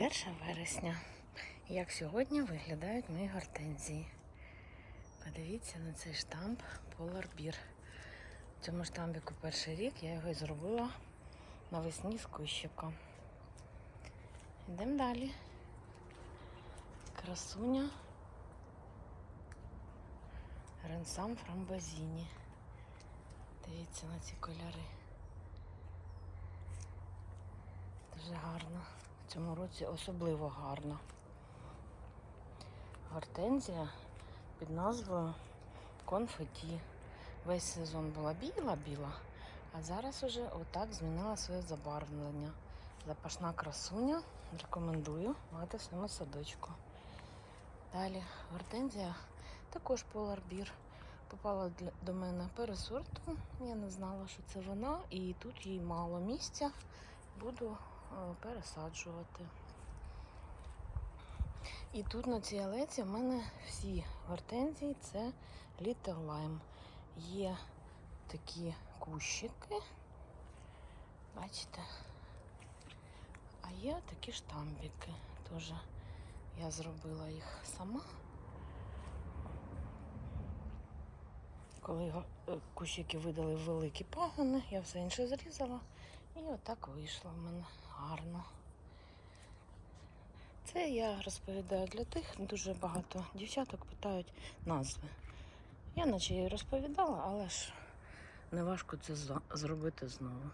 1 вересня. Як сьогодні виглядають мої гортензії. Подивіться на цей штамп Polar Beer. В цьому штампіку перший рік я його і зробила навесні з кущика. Йдемо далі. Красуня. Ренсам фрамбазіні. Дивіться на ці кольори. Дуже гарно. Цьому році особливо гарно. Гортензія під назвою конфеті. Весь сезон була біла-біла, а зараз уже отак змінила своє забарвлення. Запашна красуня. Рекомендую мати в своєму садочку. Далі гортензія також поларбір. Попала до мене пересорту. Я не знала, що це вона, і тут їй мало місця. Буду пересаджувати. І тут на цій алеці в мене всі гортензії це Little Lime. Є такі кущики. Бачите? А є такі штамбики. Теж я зробила їх сама. Коли е, кущики видали великі пагони, я все інше зрізала. І отак вийшло в мене гарно. Це я розповідаю для тих, дуже багато дівчаток питають назви. Я наче їй розповідала, але ж не важко це зробити знову.